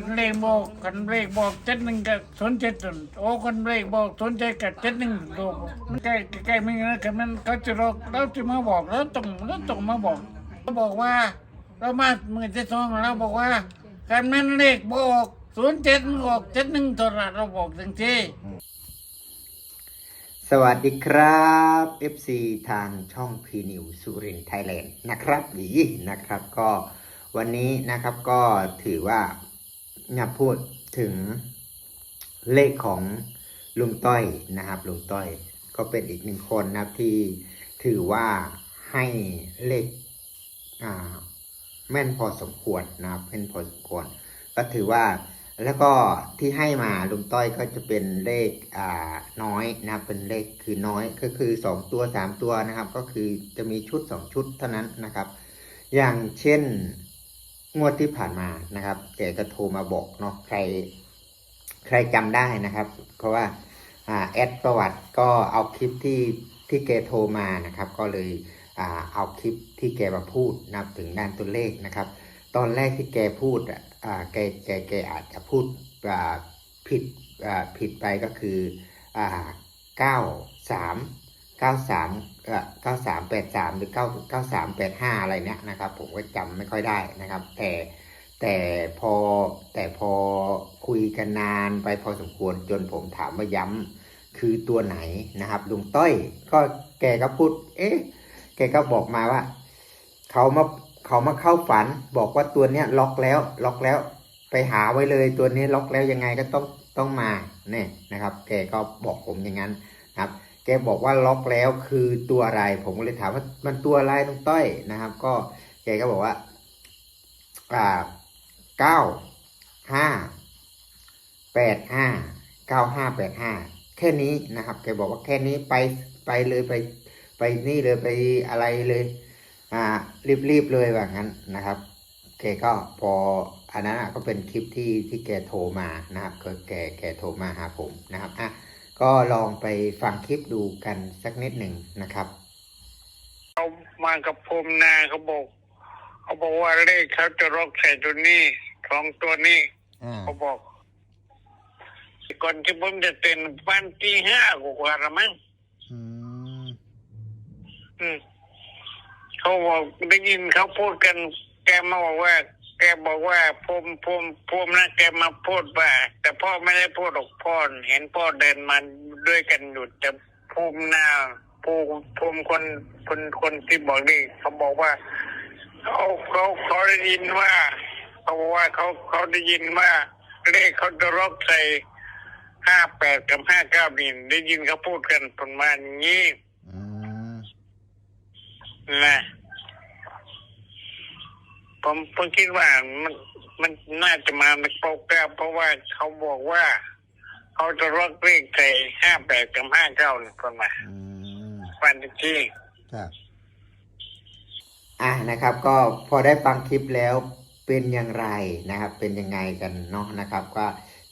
คันเลขบอกคันเลขบอกเจ็ดหนึ่งกับศูนย์เจ็ดศูนย์โอ้คันเลขบอกศูนย์เจ็ดกับเจ็ดหนึ่งดูมันใกล้ใกล้ไม่นะคันมันเขาจะรอกเราจะมาบอกแล้วต้องแล้วต้องมาบอกเขาบอกว่า เรามาเมื่อที่สองเราบอกว่าคันมันเลขบอกศูนย์เจ็ดมันออกเจ็ดหนึ่งตัวละเราบอกทังทีสวัสดีครับ FC ทางช่องพีนิวสุรินไทยแลนด์นะครับหยีนะครับก็วันนี้นะครับก็ถือว่า อยากพูดถึงเลขของลุงต้อยนะครับลุงต้อยก็เป็นอีกหนึ่งคนนะครับที่ถือว่าให้เลขอ่าแม่นพอสมควรนะครับแม่นพอสมควร ก็ถือว่าแล้วก็ที่ให้มาลุงต้อยก็จะเป็นเลขอ่าน้อยนะครับเป็นเลขคือน้อยก็คือสองตัวสามตัวนะครับ ก็คือจะมีชุดสองชุดเท่านั้นนะครับ อย่างเช่น งวดที่ผ่านมานะครับแกก็โทรมาบอกเนาะใคร ใครจำได้นะครับ เพราะว่าอ่าแอดประวัติก็เอาคลิปที่ที่แกโทรมานะครับ ก็เลยอ่าเอาคลิปที่แกมาพูดนับถึงด้านตัวเลขนะครับ ตอนแรกที่แกพูดอ่าแกแกแกอาจจะพูดอ่าผิดอ่าผิดไปก็คืออ่าเก้าสามเก้าสาม เก้าสามแปดสามหรือเก้าเก้าสามแปดห้าอะไรเนี้ยนะครับ ผมก็จำไม่ค่อยได้นะครับ แต่แต่พอแต่พอคุยกันนานไปพอสมควรจนผมถามว่าย้ำคือตัวไหนนะครับลุงต้อย ก็แกก็พูด เอ๊ะ แกก็บอกมาว่าเขามาเขามาเข้าฝัน บอกว่าตัวเนี้ยล็อกแล้วล็อกแล้ว ไปหาไว้เลยตัวนี้ล็อกแล้วยังไงก็ต้องต้องมาเนี่ยนะครับ แกก็บอกผมอย่างนั้นนะครับ กบอกว่าล็อกแล้วคือตัวอะไร ผมก็เลยถามว่ามันตัวอะไรตรงต้อยนะครับ ก็แกก็บอกว่าอ่าเก้าห้าแปดห้าเก้าห้าแปดห้าแค่นี้นะครับแกบอกว่าแค่นี้ไปไปเลยไปไปนี่เลยไปอะไรเลย อ่ารีบๆเลยแบบนั้นนะครับแกก็พออันนั้นก็เป็นคลิปที่ที่แกโทรมานะครับก็แกแกโทรมาหาผมนะครับอะ ก็ลองไปฟังคลิปดูกันสักนิดหนึ่งนะครับเขามากับภูมินาเขาบอกเขาบอกว่าเลขเขาจะรอกใส่ตัวนี้สองตัวนี้อ่าเขาบอก ก่อนที่ผมจะเต้นวันที่ห้ากว่าละมั้งอืมอืมเขาบอกได้ยินเขาพูดกัน แกมาบอกว่า แกบอกว่าภูมิภูมิภูมินะแกมาพูดว่า แต่พ่อไม่ได้พูดหรอกพ่อเห็นพ่อเดินมาด้วยกันอยู่แต่ภูมินาภูมิภูมิคนคนคนที่บอกนี่เขาบอกว่าเขาเขาเขาได้ยินว่าเขาบอกว่าเขาเขาได้ยินว่าเลขเขาจะรอกใส่ห้าแปดกับห้าเก้านี่ได้ยินเขาพูดกันประมาณนี้อืมนะ ผมผมคิดว่ามันมันน่าจะมาในโปรแกรมเพราะว่าเขาบอกว่า เขาจะลดเลขใส่ห้าแปดกับห้าเก้านี่ประมาณอืมวันที่ครับ อะนะครับ ก็พอได้ฟังคลิปแล้วเป็นอย่างไรนะครับ เป็นยังไงกันเนาะนะครับ ก็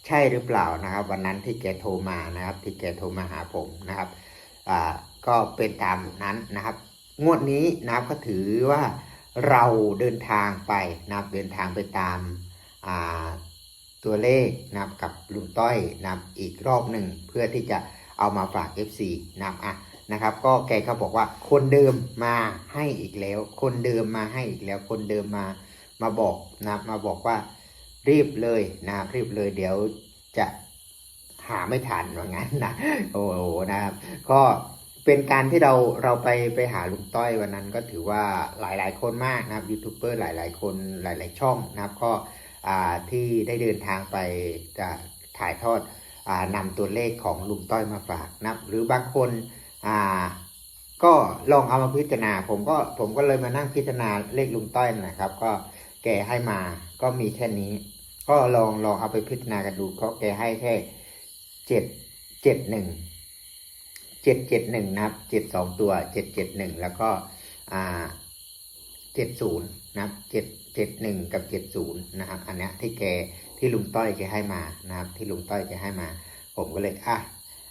ใช่หรือเปล่านะครับ วันนั้นที่แกโทรมานะครับ ที่แกโทรมาหาผมนะครับอ่าก็เป็นตามนั้นนะครับ งวดนี้นะครับก็ถือว่า เราเดินทางไปนะครับเดินทางไปตามาตัวเลขนะครับกับลุงต้อยนะครับอีกรอบหนึ่งเพื่อที่จะเอามาฝาก FC นะครับอะนะครับ ก็แกก็บอกว่าคนเดิมมาให้อีกแล้ว คนเดิมมาให้อีกแล้วคนเดิมมามาบอกนะครับมาบอกว่ารีบเลยนะครับรีบเลยเดี๋ยวจะหาไม่ทันว่างั้นนะโอ้โหนะครับก็ เป็นการที่เราเราไปไปหาลุงต้อยวันนั้นก็ถือว่าหลายๆ คนมากนะครับยูทูบเบอร์หลาย ๆ คนหลาย ๆ ช่องนะครับก็ที่ได้เดินทางไปจะถ่ายทอดอ่านำตัวเลขของลุงต้อยมาฝากนะครับหรือบางคนก็ลองเอามาพิจารณา ผมก็ผมก็เลยมานั่งพิจารณาเลขลุงต้อยนะครับ ก็แกให้มาก็มีแค่นี้ ก็ลองลองเอาไปพิจารณากันดูเขาแกให้แค่เจ็ดเจ็ดหนึ่ง เจ็ดเจ็ดหนึ่งนะครับเจ็ดสองตัวเจ็ดเจ็ดหนึ่งแล้วก็อ่าเจ็ดศูนย์นะครับเจ็ดเจ็ดหนึ่งกับเจ็ดศูนย์นะครับ อันนี้ที่แกที่ลุงต้อยแกให้มานะครับ ที่ลุงต้อยแกให้มา ผมก็เลยอะ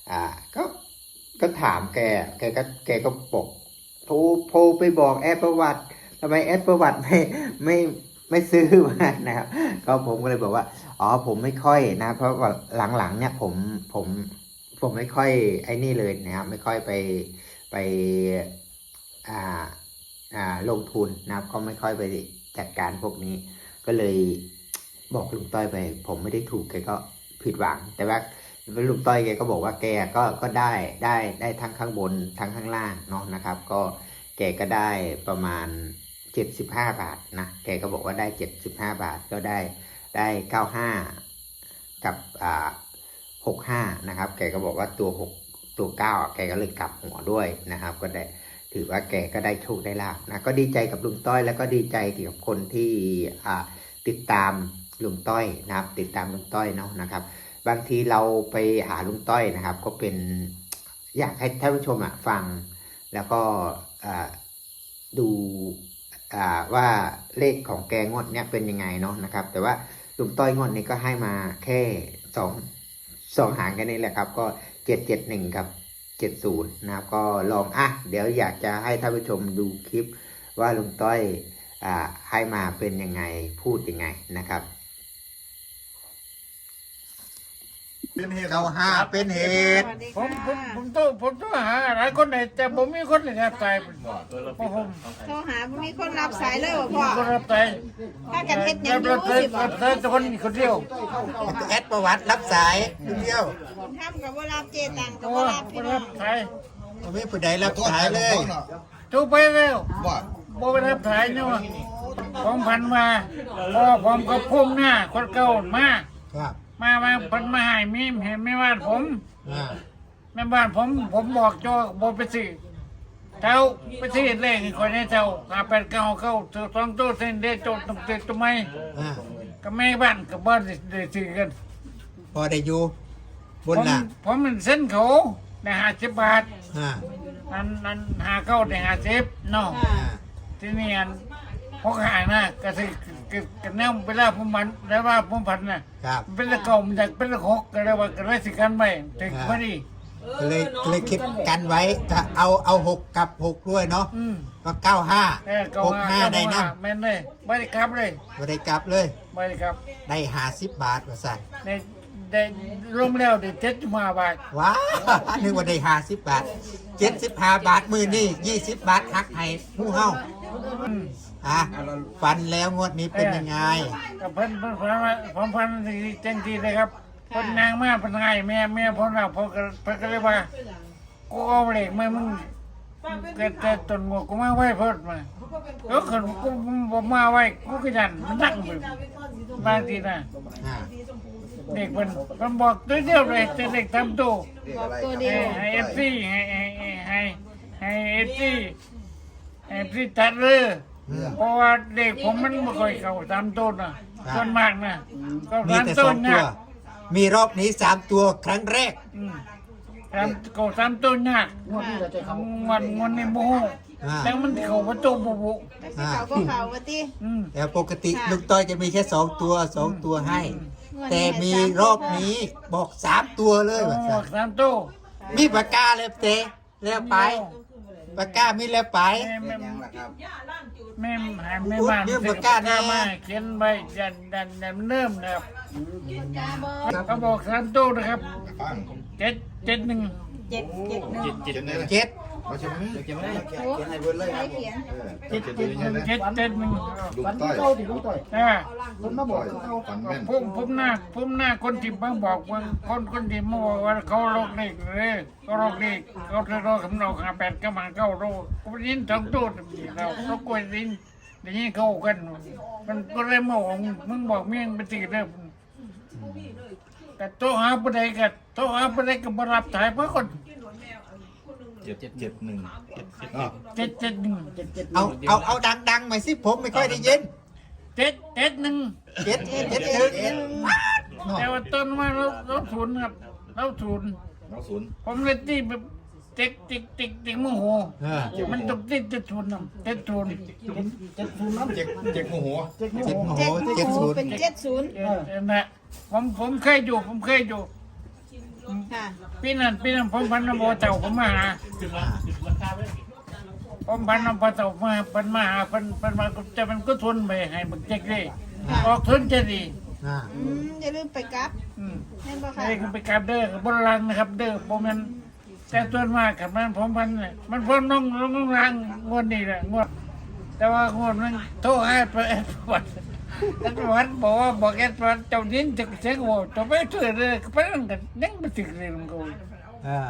อ่าก็ก็ถามแกแกก็แกก็บอกโทรโทรไปบอกแอดประวัติทำไมแอดประวัติไม่ไม่ไม่ซื้อมานะครับ ก็ผมก็เลยบอกว่า อ๋อผมไม่ค่อยนะ เพราะว่าหลังๆเนี่ยผมผม ผมไม่ค่อยไอ้นี่เลยนะครับไม่ค่อยไปไปอ่าอ่าลงทุนนะครับก็ไม่ค่อยไปจัดการพวกนี้ ก็เลยบอกลุงต้อยไป ผมไม่ได้ถูกแกก็ผิดหวัง แต่ว่าลุงต้อยแกก็บอกว่าแกก็ก็ได้ได้ได้ทั้งข้างบนทั้งข้างล่างเนาะนะครับ ก็แกก็ได้ประมาณ 75 บาทนะแกก็บอกว่าได้ 75 บาทก็ได้ได้ 95 กับอ่า 65นะครับ แกก็บอกว่าตัว6ตัว9อะแกก็เลยกลับหัวด้วยนะครับ ก็ได้ถือว่าแกก็ได้โชคได้ลาบนะก็ดีใจกับลุงต้อย แล้วก็ดีใจกับคนที่ติดตามลุงต้อยนะครับ ติดตามลุงต้อยเนาะนะครับ บางทีเราไปหาลุงต้อยนะครับ ก็เป็นอยากให้ท่านผู้ชมอะฟัง แล้วก็ดูว่าเลขของแกงวดเนี้ยเป็นยังไงเนาะนะครับ แต่ว่าลุงต้อยงวดนี้ก็ให้มาแค่สอง สองหางกันนี่แหละครับ ก็เจ็ดเจ็ดหนึ่งครับเจ็ดศูนย์นะครับก็ลองอะเดี๋ยวอยากจะให้ท่านผู้ชมดูคลิปว่าลุงต้อยอ่าให้มาเป็นยังไงพูดยังไงนะครับ เป็นเหตุเก้าห้าเป็นเหตุผมผมผมต้องผมต้องหาหลายคนไหนแต่ผมมีคนหนึ่งรับสายเป็นเพราะผมโทรหาบ่มีคนรับสายเลยบ่พ่อคนรับสายถ้ากันเฮ็ดหยังอรัยู่บสายสิบ่รับสายแต่คนคนเดียวแอดประวัติรับสายเดียวทำกับบ่รับเจตังก็โอ้บ่รับคพี่นน้อรังบสายไม่ผู้ใดรับสายเลยทุกไปแล้วว่าบ่ไปรับสายเนี่ยว่ะผมพันมาพอผมก็พุ่มหน้าคนเก่ามาครับ มามาเพันมาให้มีเห็นไม่ว่าผมอ่าแม่บ้านผมผมบอกโจบอกไปสิเท้าไปสิเลขคนนี้เท้าหาแปดเก้าเข้าสองตัวเส้นเดโจต้องเจ็ดตัวไม่อ่าก็แม่บ้านกับบ้านได้ซื้อกันพอได้อยู่บผนมหลังผมเป็นเส้นเขาในห้าสิบบาทอ่าอันอันหาเข้าในห้าสิบเนาะค่ะที่นี่อันพกหานะก็สิ กันแนวเวลาผมมันแล้วว่าผมผันน่ะครับ เป็นละเก่ามันจากเป็นละหกก็เลยว่าก็เลยสิกันไปถึงพอดีก็เลยก็เลยคิดกันไว้ก็เอาเอาหกกับหกด้วยเนาะอืมก็เก้าห้าเออเก่าหกห้าได้นั่งแม่นเลยไม่ได้ครับเลยไม่ได้กลับเลย ไม่ได้ครับได้หาสิบบาทว่าสั่นในได้รวมแล้วได้เจ็ดสิบห้าบาทว้าวนึกว่าได้หาสิบบาทเจ็ดสิบห้าบาทมือนี่ยี่สิบบาทหักให้หมู่เฮาอืม อะฟันแล้วงวดนี้เป็นยังไงกับเพิ่นเพิ่นเพิ่นว่าผมพันดีเต็มที่เลยครับเพิ่นนางมาเป็นไงแม่แม่พ่อเราพ่อก็เพิ่นก็เลยว่ากูเอาเหล็กมามึงเกิดแต่ต้นหัวกูมาไว้เพิ่นมาแล้วคนกูบ่มาไว้กูก็ยันมันนั่งไปบางทีน่ะอ่าเด็กเพิ่นเพิ่นบอกตัวเดียวเลยแต่เด็กทำตัวบอกตัวให้เดียวให้เอฟซีให้ให้ให้ให้เอฟซีเอฟซีตัดเลย อืมเพราะว่าเด็กผมมันไม่ค่อยเข้าตามต้นนะส่วนมากนะก็มีตามแต่สต้อนงตัยาว กมีรอบนี้สามตัวครั้งแรก อืมตามก็ตามต้นยากวันวันนี้โมโหอ่า แล้วมันเข้าประตูบุบุอ่าเขาก็เขาว่าติอืม แต่ปกติลูกต้อยจะมีแค่สองตัวสองตัวให้ แต่มีรอบนี้บอกสามตัวเลยโอ้ว่าซั่นตามตู้มีปากกาเลยเตะแล้วไป ปากกามีแล้วไป แม่แม่ยังล่ะครับ แม่หายแม่บ้านอุ๊ยเรื่องประกาศแน่ มาเขียนใบยันดันดันเริ่มนะครับกาบ่เขาบอกสามตู้นะครับฟังเจ็ดเจ็ดหนึ่งเจ็ดเจ็ดหนึ่งเจ็ดเนี่ยเจ็ด เขาจะไม่เขียนให้โอ้ใครเขียนเจ็ดเจ็ดเนี่ยนะเจ็ดเจ็ดหนึ่งลุงต้อยอ่าลุงต้อยฟันแม่นผมผมหน้าผมหน้าคนที่มาบอกว่าคนคนที่มาบอกว่าเขาโรคเด็กเลยเขาโรคเด็กเขาจะโรคคำเราหาแปดก็มาเข้าโรคผมยินสองตู้เราเขากลัวยินเดี๋ยวนี้เขากัน มันก็เลยมาบอกมึงบอกเมียงไปตีเริ่มแต่โทรหาผู้ใดกันโทรหาผู้ใดก็มารับสายเพราะคน เจ็ดเจ็ดหนึ่งเจ็ดเจ็ดอะเจ็ดเจ็ดหนึ่งเอาเอาเอาดังๆหน่อยสิผมไม่ค่อยได้ยินเจ็ดเจ็ดหนึ่งเจ็ดเจ็ดหนึ่งแต่ว่าต้นมาเราเราศูนย์ครับเราศูนย์น้องศูนย์ผมเลยตีแบบติ๊กติ๊กติ๊กติ๊กโมโหเออมันต้องติดจะศูนย์นะเจ็ดศูนย์เจ็ดเจ็ดโมโหเจ็ดโมโหเจ็ดเจ็ดศูนย์เป็นเจ็ดศูนย์เออเออนะผมผมเคยอยู่ผมเคยอยู่ ค่ะ ปีนั้นปีนั้นผมพันนโมเจ้าผมมาหาผมพันนโมเจ้ามาเพันมาหาเพันเพันมาจะมันก็ทนไปให้บักเจ๊กเลยออกทนจะดีอ่าอืมอย่าลืมไปกลับอืม แม่นบ่ค่ะไอ้คือไปกับเด้อกับบนรังนะครับ เด้อผมมันแต่ส่วนมากกับมันผมมันเนี่ยมันพ้นน้องน้องรังงวดนี้แหละงวด แต่ว่างวดมันโทรให้ไปแอดวัด แอดวัดบอกว่าบอกแอดวัดเจ้าดินจะเสียงโว้จะไปช่วยเลยก็ไปนั่นกันยังไม่ถึงเลยมันก็เออ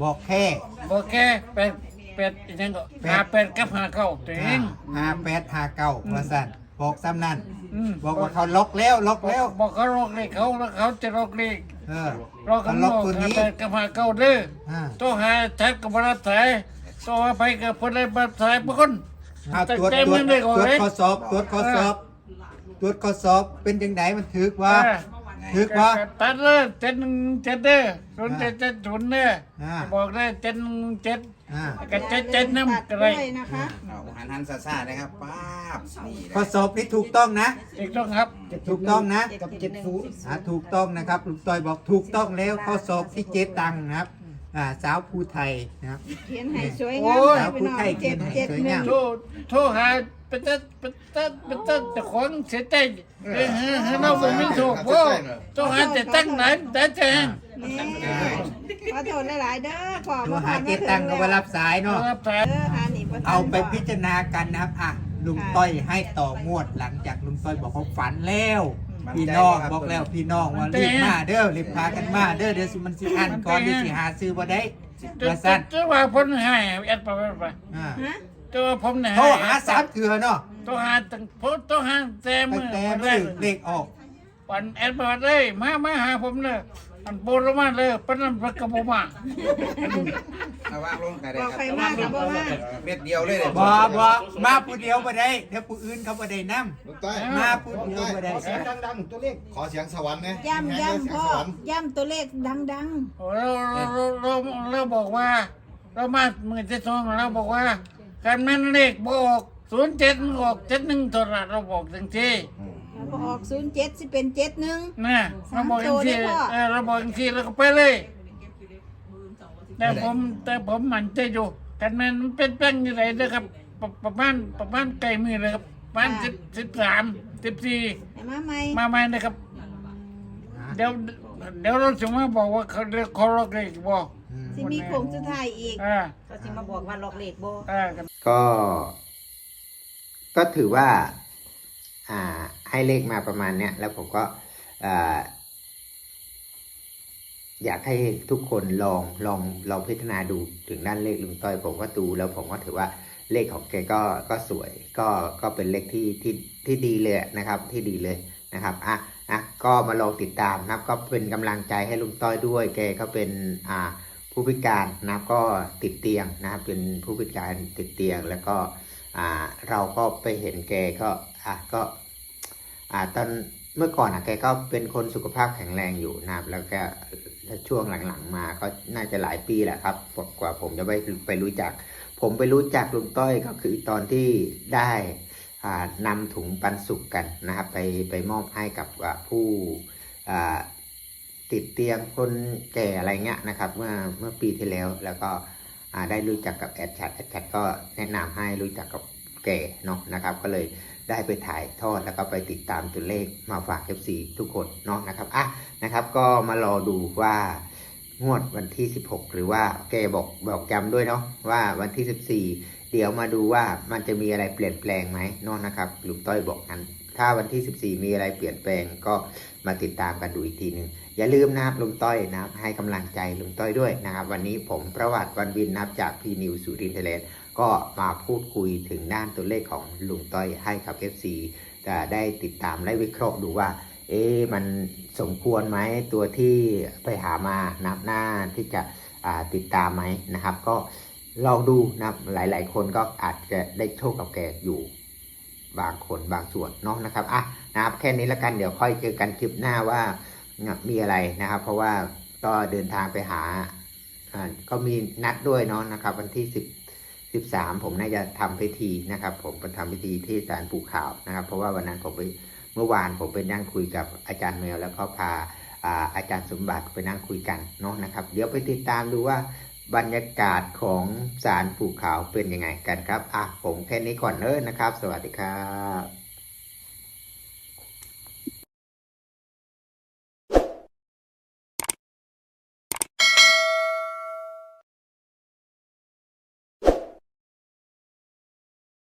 บอกแค่บอกแค่เป็ดเป็ดอีกยังก็หาเป็ดกับหาเก้าตัวเองห้าแปดห้าเก้าว่าสั่นบอกซ้ำนั่นอืมบอกว่าเขาล็อกแล้วล็อกแล้ว บอกเขาลอกเลขเขาแล้วเขาจะลอกเลขเออลอกเขากันล็ลอกตัวหานี้เป็ดกับหาเก้าเด้ออ่าต้องหาแท็กกับบรัฐสายต้องหาไปกับคนใดบัตรสายบางคนเอาตรวจตรวจตรวจข้อสอบตรวจข้อสอบ ตรวจข้อสอบเป็นยังไงมันถึกวะเออ ถึกวะตัดเลยเจ็ดหนึ่งเจ็ดเด้อศูนย์เจ็ดเจ็ดศูนย์เด้ออ่าบอกได้เจ็ดหนึ่งเจ็ด อ่าก็เจ็ดเจ็ดน้ำก็ด้ได้วยนะคะ เอาหันหันซาซานะครับป้าบนี่นะข้อสอบนี้ถูกต้องนะ ถูกต้องครับ ถูกต้องนะกับเจ็ดศูนย์ อ่าถูกต้องนะครับลุงต้อยบอกถูกต้องแล้วข้อสอบที่เจ๊ตังนะครับ อ่าสาวภูไทยนะครับ เขียนให้สวยโอ้งามยพี่น้องผู้ไทยเขีเจ็ยดนให้เจ็ดสวยหนึ่งางมโทษโทษหาเป็นตัดเป็นตัดเป็นตัดแต่ของเสียใจเออเออเออเราไม่ถูกโว้โทษหาจะตั้งไหนแต่จะนี่ขอโทษหลายๆเด้อพ่อตัวมาหาเจ๊ตังก็มารับสายเนาะ รับสายเออหานี่บ่ทันเอาไปพิจารณากันนะครับ อะ ลุงต้อยให้ต่องวดหลังจากลุงต้อยบอกเขาฝันแล้ว พี่น้องบอกแล้วพี่น้องว่ารีบมาเด้อรีบพากันมาเด้อเดี๋ยวสิมันสิอันก่อนเดี๋ยวสิหาซื้อบ่ได้จะว่าสั้นจะว่าพ้นให้แอดไปไปอ่าฮะจะว่าผมเนี่ยโทรหาสามเถื่อเนาะต้องหาตั้งโพสต้องหาแต่ตั้มืงอแต่วันแรมือกเลขออกวันแอดบอร์ดเลยมามาหาผมเลย อันโปรมาเลยปนันพระกบมาเอาวางลงกันได้บอกคใครรับมากก็บ่มาเม็ดเดียวเลยเลยบ่บ่มาผู้เดียวบ่ได้เดี๋ยวผู้อื่นเขาบ่ได้นํลุงต้อยมาผู้เดียวบ่ได้ขอเสียงดังๆตัวเลขขอเสียงสวรรค์นะย้ำย้ำพ่อเสียงสวรรค์ย้ำตัวเลขดังเราเราเราเราบอกว่า เรามาเมื่อที่สองเราบอกว่า การแม่นเลขบอกศูนย์เจ็ดออกเจ็ดหนึ่งตัวละเราบอกทังที ๆแล้วพอออก07สิเป็น71นะเราบอกทังทีสามตัวเลยพ่อ เออเราบอกทังทีแล้วก็ไปเลย แต่ผมแต่ผมมันใจะอยู่การแม่นมันเป็นแป้งยังไงนะครับประประมาณประมาณไกลมือเลยครับประมาณสิบสิบสามสิบสี่ให้มาใหม่มาใหม่นะครับ เดี๋ยวเดี๋ยวเราจะมาบอกว่าเขาเรียกเขาล็อกเลขบอกสิมีโค้งสุดท้ายอีก อ่าก็สิมาบอกว่าล็อกเลขบ่ อ่า ก็ ก็ถือว่า อ่า ให้เลขมาประมาณเนี้ยแล้วผมก็อ่าอยากให้ทุกคนลองลองลองพิจารณาดูถึงด้านเลขลุงต้อย ผมก็ดูแล้วผมก็ถือว่าเลขของแกก็ก็สวยก็ก็เป็นเลขที่ที่ที่ดีเลยนะครับที่ดีเลยนะครับอะอะก็มาลองติดตามนะครับ ก็เป็นกำลังใจให้ลุงต้อยด้วย แกก็เป็นอ่าผู้พิการนะครับก็ติดเตียงนะครับเป็นผู้พิการติดเตียงแล้วก็อ่าเราก็ไปเห็นแกก็อะก็ อ่าตอนเมื่อก่อนอะแกก็เป็นคนสุขภาพแข็งแรงอยู่นะครับ แล้วก็ช่วงหลังๆมาก็น่าจะหลายปีแหละครับกว่าผมจะไปไปรู้จัก ผมไปรู้จักลุงต้อยก็คือตอนที่ได้อ่านำถุงปันสุกกันนะครับ ไปไปมอบให้กับผู้อ่าติดเตียงคนแก่อะไรเงี้ยนะครับ เมื่อเมื่อปีที่แล้วแล้วก็ได้รู้จักกับแอดชัดแอดชัดก็แนะนำให้รู้จักกับแก่เนาะนะครับ ก็เลย ได้ไปถ่ายทอดแล้วก็ไปติดตามตัวเลขมาฝาก FC ทุกคนเนาะนะครับอะนะครับ ก็มารอดูว่างวดวันที่ 16 หรือว่าแกบอกบอกจำด้วยเนาะว่าวันที่ 14 เดี๋ยวมาดูว่ามันจะมีอะไรเปลี่ยนแปลงไหมเนาะนะครับลุงต้อยบอกนั้นถ้าวันที่ 14 มีอะไรเปลี่ยนแปลงก็มาติดตามกันดูอีกทีหนึ่งอย่าลืมนะครับลุงต้อยนะครับให้กำลังใจลุงต้อยด้วยนะครับ วันนี้ผมประวัติวันวินนับจากพีนิวสุรินทร์ไทยแลนด์ ก็มาพูดคุยถึงด้านตัวเลขของลุงต้อยให้กับ FC จะได้ติดตามและวิเคราะห์ดูว่า เอ๊ะมันสมควรไหมตัวที่ไปหามานับหน้าที่จะติดตามไหมนะครับ ก็ลองดูนะครับหลาย ๆ คนก็อาจจะได้โชคกับแกอยู่บางคนบางส่วนเนาะนะครับอะนะครับแค่นี้ละกันเดี๋ยวค่อยเจอกันคลิปหน้าว่ามีอะไรนะครับ เพราะว่าก็เดินทางไปหาอ่าก็มีนัดด้วยเนาะนะครับ วันที่สิบ สิบสามผมน่าจะทำพิธีนะครับ ผมไปทำพิธีที่ศาลปู่ขาวนะครับ เพราะว่าวันนั้นผมไปเมื่อวานผมไปนั่งคุยกับอาจารย์แมว แล้วก็พาอาอาจารย์สมบัติไปนั่งคุยกันเนาะนะครับ เดี๋ยวไปติดตามดูว่าบรรยากาศของศาลปู่ขาวเป็นยังไงกันครับอะผมแค่นี้ก่อนเนอะนะครับ สวัสดีครับ